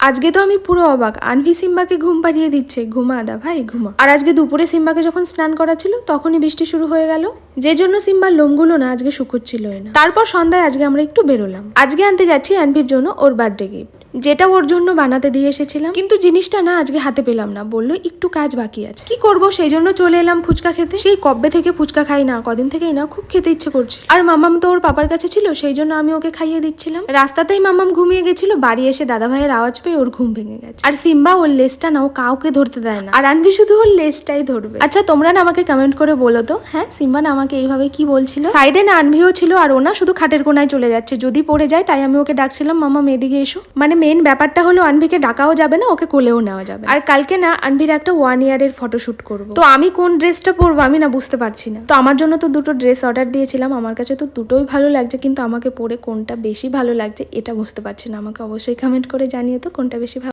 আজকে তো আমি পুরো অবাক। আনভি সিম্বাকে ঘুম পাড়িয়ে দিচ্ছে। ঘুমা দা ভাই, ঘুমা। আর আজকে দুপুরে সিম্বাকে যখন স্নান করাচ্ছিল, তখনই বৃষ্টি শুরু হয়ে গেল। যে জন্য সিম্বার লোমগুলো না আজকে শুকোচ্ছিলই না। তারপর সন্ধ্যায় আজকে আমরা একটু বেরোলাম। আজকে আনতে যাচ্ছি আনভির জন্য ওর বার্থডে গিফট যেটা ওর জন্য বানাতে দিয়ে এসেছিলাম। কিন্তু জিনিসটা না আজকে হাতে পেলাম না। বলল, একটু কাজ বাকি আছে। কি করব? সেই জন্য চলে এলাম ফুচকা খেতে। সেই কবে থেকে ফুচকা খাই না, কদিন থেকেই না, খুব খেতে ইচ্ছে করছিল। আর মামাম তো ওর পাপার কাছে ছিল, সেই জন্য আমি ওকে খাইয়ে দিচ্ছিলাম। রাস্তাতেই মামাম ঘুমিয়ে গেছিল, বাড়ি এসে দাদা ভাইয়ের আওয়াজ পেয়ে ওর ঘুম ভেঙে গেছে। আর সিম্বা ওর লেসটা না, ও কাউকে ধরতে দেয় না। আর আনভি শুধু ওর লেসটাই ধরবে। আচ্ছা তোমরা না আমাকে কমেন্ট করে বলো তো। হ্যাঁ সিম্বা না আমাকে এইভাবে কি বলছিল? সাইডে না আনভিও ছিল, আর ও না শুধু খাটের কোনায় চলে যাচ্ছে। যদি পড়ে যায়, তাই আমি ওকে ডাকছিলাম মামা মেয়েদিকে এসো। মানে মেন ব্যাপারটা হলো আনভিকে ডাকাও যাবে না ওকে কোলেও নেওয়া যাবে আর কালকে না আনভির একটা ওয়ান ইয়ারের ফটোশুট করব। তো আমি কোন ড্রেসটা পরবো আমি না বুঝতে পারছি না। তো আমার জন্য তো দুটো ড্রেস অর্ডার দিয়েছিলাম আমার কাছে তো দুটোই ভালো লাগছে কিন্তু আমাকে পরে কোনটা বেশি ভালো লাগছে এটা বুঝতে পারছি না। আমাকে অবশ্যই কমেন্ট করে জানিয়ে তো কোনটা বেশি ভালো